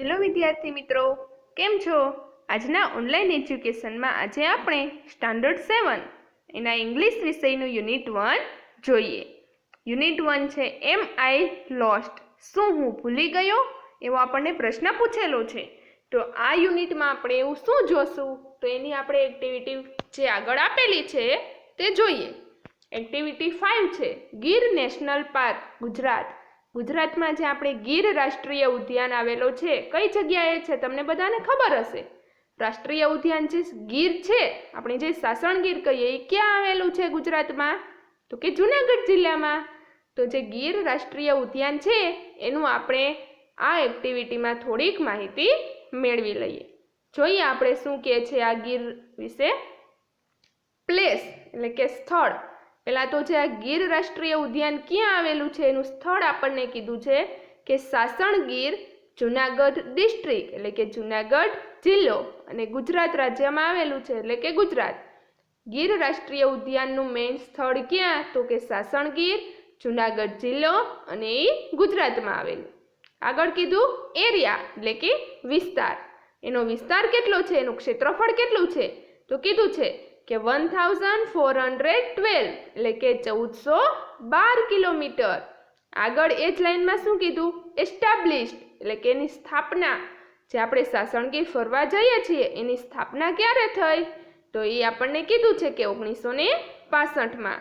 Hello વિદ્યાર્થી મિત્રો, કેમ છો? આજના ઓનલાઈન એજ્યુકેશનમાં આજે આપણે સ્ટાન્ડર્ડ સેવન એના ઇંગ્લિશ વિષયનું યુનિટ વન જોઈએ. યુનિટ વન છે એમ આઈ લોસ્ટ શું હું ભૂલી ગયો? એવો આપણને પ્રશ્ન પૂછેલો છે. તો આ યુનિટમાં આપણે એવું શું જોશું? તો એની આપણે એક્ટિવિટી જે આગળ આપેલી છે, તે જોઈએ. એક્ટિવિટી ફાઇવ છે, ગીર નેશનલ પાર્ક ગુજરાત. ગુજરાતમાં જે આપણે ગીર રાષ્ટ્રીય ઉદ્યાન આવેલો છે, કઈ જગ્યાએ છે? તમને બધાને ખબર હશે. રાષ્ટ્રીય ઉદ્યાન જે ગીર છે, આપણે જે સાસણ ગીર કહીએ એ ક્યાં આવેલું છે ગુજરાતમાં? તો કે જુનાગઢ જિલ્લામાં. તો જે ગીર રાષ્ટ્રીય ઉદ્યાન છે, એનું આપણે આ એક્ટિવિટીમાં થોડીક માહિતી મેળવી લઈએ. જોઈએ આપણે શું કહે છે આ ગીર વિશે. પ્લેસ, એટલે કે સ્થળ. પહેલાં તો જે આ ગીર રાષ્ટ્રીય ઉદ્યાન ક્યાં આવેલું છે એનું સ્થળ આપણને કીધું છે કે સાસણગીર જુનાગઢ ડિસ્ટ્રિક્ટ, એટલે કે જુનાગઢ જિલ્લો. અને ગુજરાત રાજ્યમાં આવેલું છે, એટલે કે ગુજરાત. ગીર રાષ્ટ્રીય ઉદ્યાનનું મેઇન સ્થળ ક્યાં? તો કે સાસણગીર જુનાગઢ જિલ્લો અને એ ગુજરાતમાં આવેલું. આગળ કીધું, એરિયા, એટલે કે વિસ્તાર. એનો વિસ્તાર કેટલો છે? એનું ક્ષેત્રફળ કેટલું છે? તો કીધું છે કે one thousand four hundred twelve એટલે કે ચૌદસો બાર કિલોમીટર. આગળ એ જ લાઈનમાં શું કીધું? એસ્ટાબ્લિશ્ડ એટલે કે એની સ્થાપના. જે આપણે સાસણગીર ફરવા જઈએ છીએ, એની સ્થાપના ક્યારે થઈ? તો એ આપણને કીધું છે કે ઓગણીસો ને પાસઠમાં.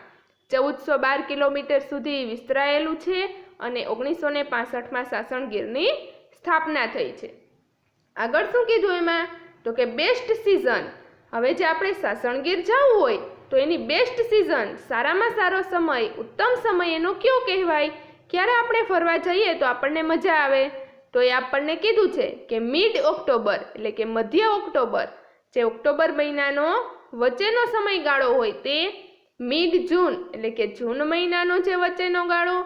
ચૌદસો બાર કિલોમીટર સુધી વિસ્તરાયેલું છે અને ઓગણીસો ને પાસઠમાં સાસણગીરની સ્થાપના થઈ છે. આગળ શું કીધું એમાં? તો કે બેસ્ટ સિઝન હવે જે આપણે સાસણગીર જવું હોય, તો એની બેસ્ટ સિઝન સારામાં સારો સમય, ઉત્તમ સમય એનો કયો કહેવાય? ક્યારે આપણે ફરવા જઈએ તો આપણને મજા આવે? તો એ આપણને કીધું છે કે મિડ ઓક્ટોબર એટલે કે મધ્ય ઓક્ટોબર જે ઓક્ટોબર મહિનાનો વચ્ચેનો સમયગાળો હોય તે મિડ જૂન એટલે કે જૂન મહિનાનો જે વચ્ચેનો ગાળો.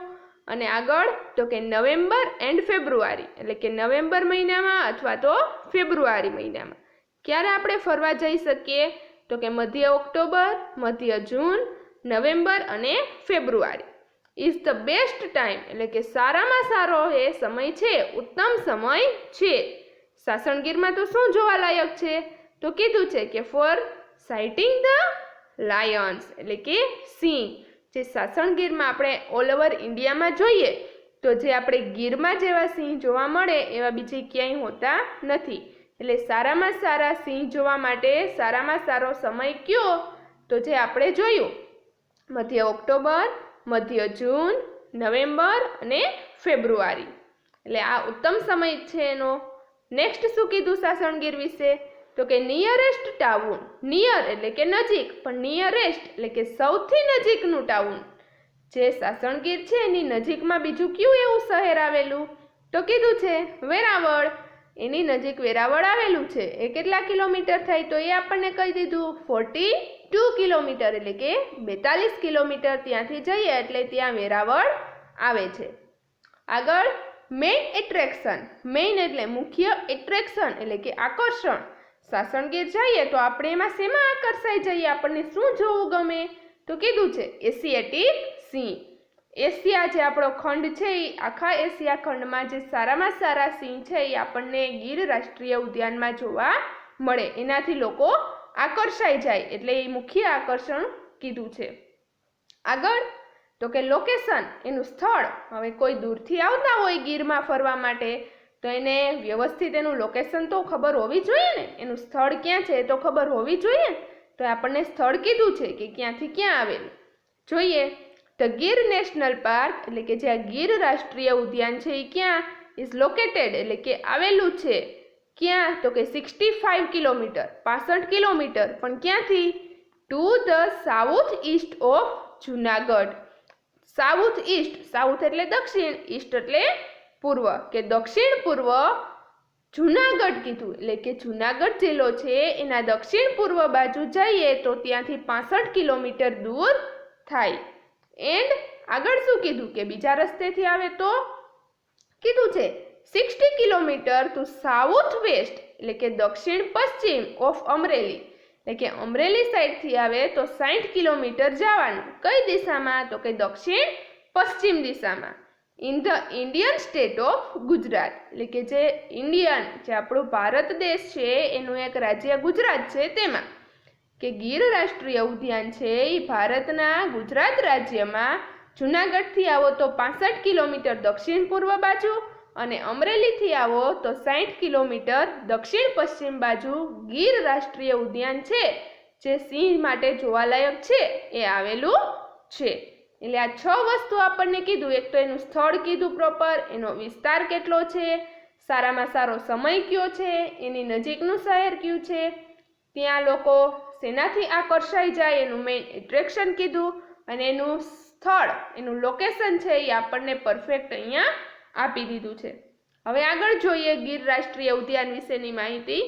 અને આગળ તો કે નવેમ્બર એન્ડ ફેબ્રુઆરી એટલે કે નવેમ્બર મહિનામાં અથવા તો ફેબ્રુઆરી મહિનામાં. ક્યારે આપણે ફરવા જઈ શકીએ? તો કે મધ્ય ઓક્ટોબર, મધ્ય જૂન, નવેમ્બર અને ફેબ્રુઆરી. ઇઝ ધ બેસ્ટ ટાઈમ એટલે કે સારામાં સારો એ સમય છે, ઉત્તમ સમય છે. સાસણગીરમાં તો શું જોવાલાયક છે? તો કીધું છે કે ફોર સાઇટિંગ ધ લાયન્સ એટલે કે સિંહ. જે સાસણગીરમાં આપણે ઓલ ઓવર ઇન્ડિયામાં જોઈએ, તો જે આપણે ગીરમાં જેવા સિંહ જોવા મળે, એવા બીજે ક્યાંય હોતા નથી. એટલે સારામાં સારા સિંહ જોવા માટે સારામાં સારો સમય કયો? તો જે આપણે જોયું, મધ્ય ઓક્ટોબર, મધ્ય જૂન, નવેમ્બર અને ફેબ્રુઆરી. એટલે આ ઉત્તમ સમય છે એનો. નેક્સ્ટ શું કીધું સાસણગીર વિશે? તો કે નિયરેસ્ટ ટાઉન નિયર એટલે કે નજીક, પણ નિયરેસ્ટ એટલે કે સૌથી નજીકનું ટાઉન જે સાસણગીર છે એની નજીકમાં બીજું કયું એવું શહેર આવેલું? તો કીધું છે વેરાવળ. એની નજીક વેરાવળ આવેલું છે. એ કેટલા કિલોમીટર થાય તો એ આપણને કહી દીધું. ફોર્ટી ટુ કિલોમીટર એટલે કે બેતાલીસ કિલોમીટર ત્યાંથી જઈએ એટલે ત્યાં વેરાવળ આવે છે. આગળ મેઇન એટ્રેક્શન મેઇન એટલે મુખ્ય એટ્રેક્શન એટલે કે આકર્ષણ. સાસણગીર જઈએ તો આપણે એમાં શેમાં આકર્ષાઈ જઈએ? આપણને શું જોવું ગમે? તો કીધું છે એશિયાટિક સિંહ એશિયા જે આપણો ખંડ છે, એ આખા એશિયા ખંડમાં જે સારામાં સારા સિંહ છે, એ આપણને ગીર રાષ્ટ્રીય ઉદ્યાનમાં જોવા મળે. એનાથી લોકો આકર્ષાઈ જાય એટલે એ મુખ્ય આકર્ષણ કીધું છે. આગળ, તો કે લોકેશન એનું સ્થળ. હવે કોઈ દૂરથી આવતા હોય ગીરમાં ફરવા માટે, તો એને વ્યવસ્થિત એનું લોકેશન તો ખબર હોવી જોઈએ ને. એનું સ્થળ ક્યાં છે એ તો ખબર હોવી જોઈએ. તો આપણને સ્થળ કીધું છે કે ક્યાંથી ક્યાં આવેલું. જોઈએ ધ ગીર નેશનલ પાર્ક એટલે કે જે આ ગીર રાષ્ટ્રીય ઉદ્યાન છે એ ક્યાં? ઇઝ લોકેટેડ એટલે કે આવેલું છે. ક્યાં? તો કે સિક્સટી ફાઇવ કિલોમીટર, પાસઠ કિલોમીટર. પણ ક્યાંથી? To the south east of Junagadh. South east south એટલે દક્ષિણ ઈસ્ટ એટલે પૂર્વ. કે દક્ષિણ, પૂર્વ જુનાગઢ કીધું. એટલે કે જુનાગઢ જિલ્લો છે, એના દક્ષિણ, પૂર્વ બાજુ જઈએ તો ત્યાંથી પાસઠ કિલોમીટર દૂર થાય. એન્ડ આગળ શું કીધું? કે બીજા રસ્તેથી આવે તો કીધું છે, sixty kilometre to south west એટલે કે દક્ષિણ પશ્ચિમ ઓફ અમરેલી. એટલે કે અમરેલી સાઈડથી આવે તો સાઠ કિલોમીટર જવાનું. કઈ દિશામાં? તો કે દક્ષિણ પશ્ચિમ દિશામાં. In the Indian state of Gujarat એટલે કે જે ઇન્ડિયન જે આપણો ભારત દેશ છે, એનું એક રાજ્ય ગુજરાત છે તેમાં. કે ગીર રાષ્ટ્રીય ઉદ્યાન છે એ ભારતના ગુજરાત રાજ્યમાં જુનાગઢથી આવો તો પાસઠ કિલોમીટર દક્ષિણ પૂર્વ બાજુ અને અમરેલીથી આવો તો સાઠ કિલોમીટર દક્ષિણ પશ્ચિમ બાજુ ગીર રાષ્ટ્રીય ઉદ્યાન છે, જે સિંહ માટે જોવાલાયક છે, એ આવેલું છે. એટલે આ છ વસ્તુ આપણને કીધું, એક તો એનું સ્થળ કીધું પ્રોપર એનો વિસ્તાર કેટલો છે, સારામાં સારો સમય કયો છે, એની નજીકનું શહેર કયું છે, ત્યાં લોકો શેનાથી આકર્ષાઈ જાય એનું મેઇન એટ્રેક્શન કીધું અને એનું સ્થળ, એનું લોકેશન છે એ આપણને પરફેક્ટ અહીંયા આપી દીધું છે. હવે આગળ જોઈએ ગીર રાષ્ટ્રીય ઉદ્યાન વિશેની માહિતી.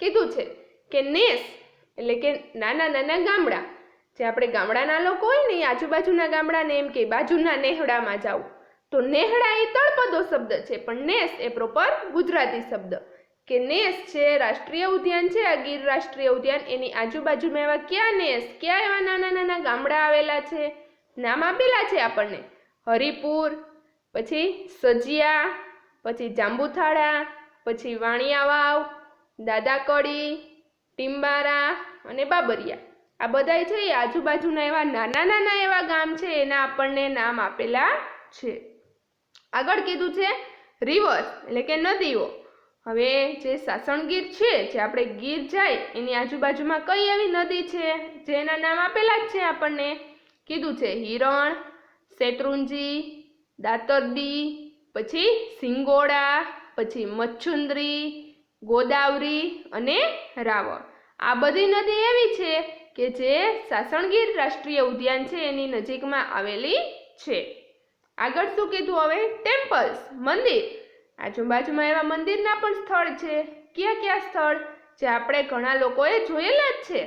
કીધું છે કે નેસ એટલે કે નાના નાના ગામડા, જે આપણે ગામડાના લોકો હોય ને એ આજુબાજુના ગામડાને એમ કે બાજુના નેહડામાં જાવ તો નેહડા એ તળપદો શબ્દ છે, પણ નેસ એ પ્રોપર ગુજરાતી શબ્દ. કે નેસ છે, રાષ્ટ્રીય ઉદ્યાન છે, આ ગીર રાષ્ટ્રીય ઉદ્યાન, એની આજુબાજુમાં એવા ક્યાં નેસ, ક્યાં એવા નાના નાના ગામડા આવેલા છે? નામ આપેલા છે આપણને. હરિપુર, પછી સજિયા, પછી જાંબુથાળા, પછી વાણિયા વાવ દાદાકડી ટીમ્બારા અને બાબરિયા. આ બધાય છે એ આજુબાજુના એવા નાના નાના એવા ગામ છે, એના આપણને નામ આપેલા છે. આગળ કીધું છે રિવર્સ, એટલે કે નદીઓ. હવે જે સાસણગીર છે, જે આપણે ગીર જાય, એની આજુબાજુમાં કઈ એવી નદી છે? જે એના નામ આપેલા જ છે આપણને. કીધું છે, હિરણ, શેત્રુંજી, દાતરડી, પછી સિંગોડા, પછી મચ્છુંદરી, ગોદાવરી અને રાવળ આ બધી નદી એવી છે કે જે સાસણગીર રાષ્ટ્રીય ઉદ્યાન છે, એની નજીકમાં આવેલી છે. આગળ શું કીધું હવે? ટેમ્પલ્સ, મંદિર. આજુબાજુમાં એવા મંદિરના પણ સ્થળ છે. કયા કયા સ્થળ? જે આપણે ઘણા લોકોએ જોયેલા જ છે.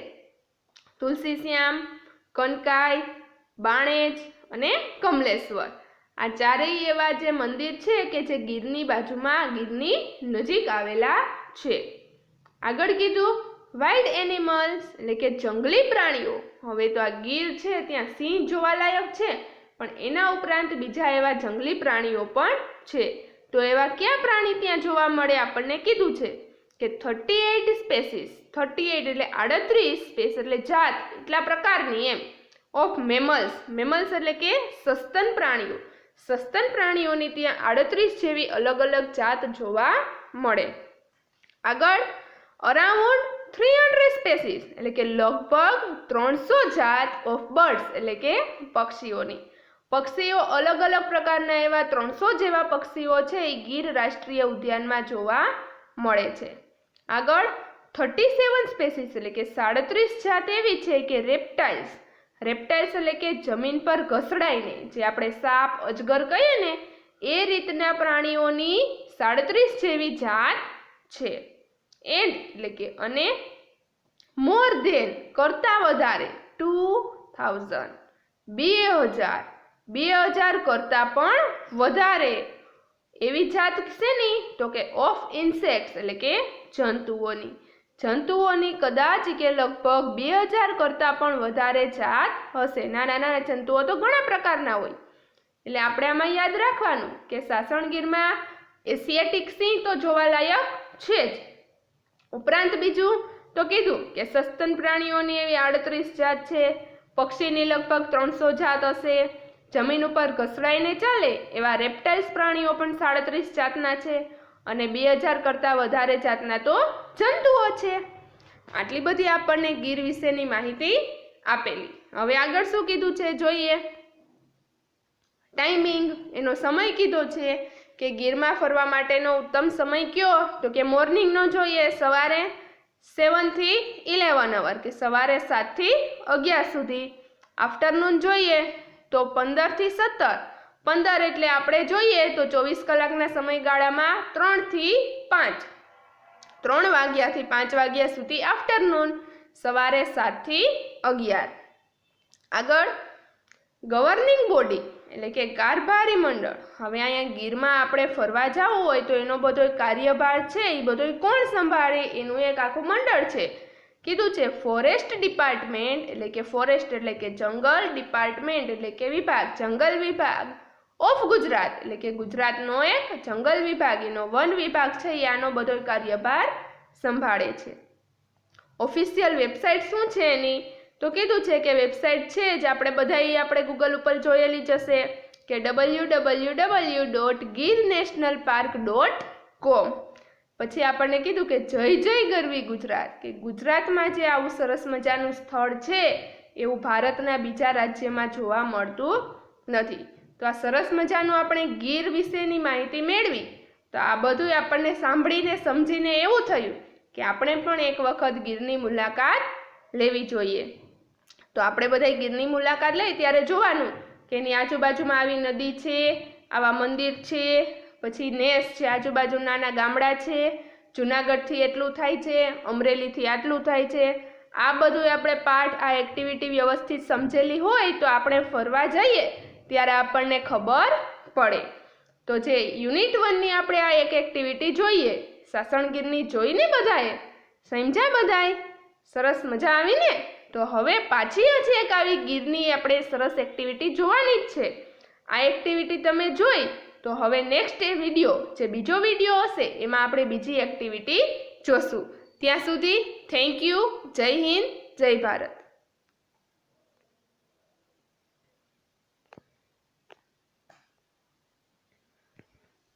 તુલસી શ્યામ, કનકાઈ, બાણેજ અને કમલેશ્વર. આ ચારેય એવા જે મંદિર છે કે જે ગીરની બાજુમાં, ગીરની નજીક આવેલા છે. આગળ કીધું વાઇલ્ડ એનિમલ્સ એટલે કે જંગલી પ્રાણીઓ. હવે તો આ ગીર છે, ત્યાં સિંહ જોવાલાયક છે. પણ એના ઉપરાંત બીજા એવા જંગલી પ્રાણીઓ પણ છે. તો એવા કયા પ્રાણી ત્યાં જોવા મળે આપણને કીધું છે? કે thirty eight species thirty eight એટલે આડત્રીસ સ્પેસ એટલે જાત, એટલા પ્રકારની એમ. ઓફ મેમલ્સ મેમલ્સ એટલે કે સસ્તન પ્રાણીઓ. સસ્તન પ્રાણીઓની ત્યાં આડત્રીસ જેવી અલગ અલગ જાત જોવા મળે. આગળ અરાઉન્ડ થ્રી હંડ્રેડ સ્પેસીસ એટલે કે લગભગ ત્રણસો જાત ઓફ બર્ડ્સ એટલે કે પક્ષીઓની. પક્ષીઓ અલગ અલગ પ્રકારના એવા ત્રણસો જેવા પક્ષીઓ છે એ ગીર રાષ્ટ્રીય ઉદ્યાનમાં જોવા મળે છે. આગળ થર્ટી સેવન સ્પેસીસ એટલે કે સાડત્રીસ જાત એવી છે કે રેપ્ટાઇલ્સ. રેપ્ટાઇલ્સ એટલે કે જમીન પર ઘસડાઈને, જે આપણે સાપ, અજગર કહીએ ને, એ રીતના પ્રાણીઓની સાડત્રીસ જેવી જાત છે. એન્ડ એટલે કે અને મોર ધેન કરતાં વધારે ટુ થાઉઝન્ડ, બે હજાર બે હજાર કરતાં પણ વધારે. એવી જાત શેની તો કે ઓફ ઇન્સેક્ટ્સ એટલે કે જંતુઓની. જંતુઓની કદાચ કે લગભગ બે હજાર કરતાં પણ વધારે જાત હશે. નાના નાના જંતુઓ તો ઘણા પ્રકારના હોય. એટલે આપણે આમાં યાદ રાખવાનું કે સાસણગીરમાં એશિયાટિક સિંહ તો જોવાલાયક છે જ. ઉપરાંત બીજું તો કીધું કે સસ્તન પ્રાણીઓની એવી આડત્રીસ જાત છે. પક્ષીની લગભગ ત્રણસો જાત હશે. જમીન ઉપર ઘસડાઈને ચાલે એવા રેપ્ટાઇલ્સ પ્રાણીઓ પણ સાડત્રીસ જાતના છે અને બે હજાર કરતાં વધારે જાતના તો જંતુઓ છે. આટલી બધી આપણને ગીર વિશેની માહિતી આપેલી. હવે આગળ શું કીધું છે જોઈએ. ટાઈમિંગ એનો સમય કીધો છે કે ગીરમાં ફરવા માટેનો ઉત્તમ સમય કયો? તો કે મોર્નિંગનો જોઈએ સવારે સેવનથી ઇલેવન અવર કે સવારે સાતથી અગિયાર સુધી. આફ્ટરનૂન જોઈએ. તો પંદરથી સત્તર. પંદર એટલે આપણે જોઈએ તો ચોવીસ કલાકના સમયગાળામાં ત્રણથી પાંચ. ત્રણ વાગ્યાથી પાંચ વાગ્યા સુધી આફ્ટરનૂન સવારે સાતથી અગિયાર. આગળ ગવર્નિંગ બોડી એટલે કે કારભારી મંડળ. હવે અહીંયા ગીરમાં આપણે ફરવા જવું હોય તો એનો બધો કાર્યભાર છે, એ બધો કોણ સંભાળે? એનું એક આખું મંડળ છે. કીધું છે ફોરેસ્ટ ડિપાર્ટમેન્ટ એટલે કે ફોરેસ્ટ એટલે કે જંગલ ડિપાર્ટમેન્ટ એટલે કે વિભાગ, જંગલ વિભાગ ઓફ ગુજરાત એટલે કે ગુજરાતનો એક, જંગલ વિભાગ એનો વન વિભાગ છે, એ આનો બધો કાર્યભાર સંભાળે છે. ઓફિશિયલ વેબસાઇટ શું છે એની? તો કીધું છે કે વેબસાઇટ છે જ, આપણે બધાએ આપણે ગૂગલ ઉપર જોયેલી જશે કે W W W dot Gir national park dot com પછી આપણને કીધું કે જય જય ગરવી ગુજરાત, કે ગુજરાતમાં જે આવું સરસ મજાનું સ્થળ છે, એવું ભારતના બીજા રાજ્યમાં જોવા મળતું નથી. તો આ સરસ મજાનું આપણે ગીર વિશેની માહિતી મેળવી. તો આ બધું આપણને સાંભળીને, સમજીને એવું થયું કે આપણે પણ એક વખત ગીરની મુલાકાત લેવી જોઈએ. તો આપણે બધા ગીરની મુલાકાત લઈ ત્યારે જોવાનું કે એની આજુબાજુમાં આવી નદી છે, આવા મંદિર છે પછી નેસ છે, આજુબાજુ નાના ગામડા છે, જુનાગઢથી એટલું થાય છે, અમરેલીથી આટલું થાય છે. આ બધું આપણે પાઠ, આ એક્ટિવિટી વ્યવસ્થિત સમજેલી હોય તો આપણે ફરવા જઈએ, ત્યારે આપણને ખબર પડે. તો જે યુનિટ વનની આપણે આ એક એક્ટિવિટી જોઈએ, સાસણગીરની જોઈને બધાએ, સમજ્યા બધાએ? સરસ મજા આવી ને તો હવે પાછી હજી એક આવી ગીરની આપણે સરસ એક્ટિવિટી જોવાની જ છે. આ એક્ટિવિટી તમે જોઈ તો હવે નેક્સ્ટ એ વીડિયો જે બીજો વીડિયો હશે, એમાં આપણે બીજી એક્ટિવિટી જોશું. ત્યાં સુધી થેન્ક યુ જય હિન્દ, જય ભારત.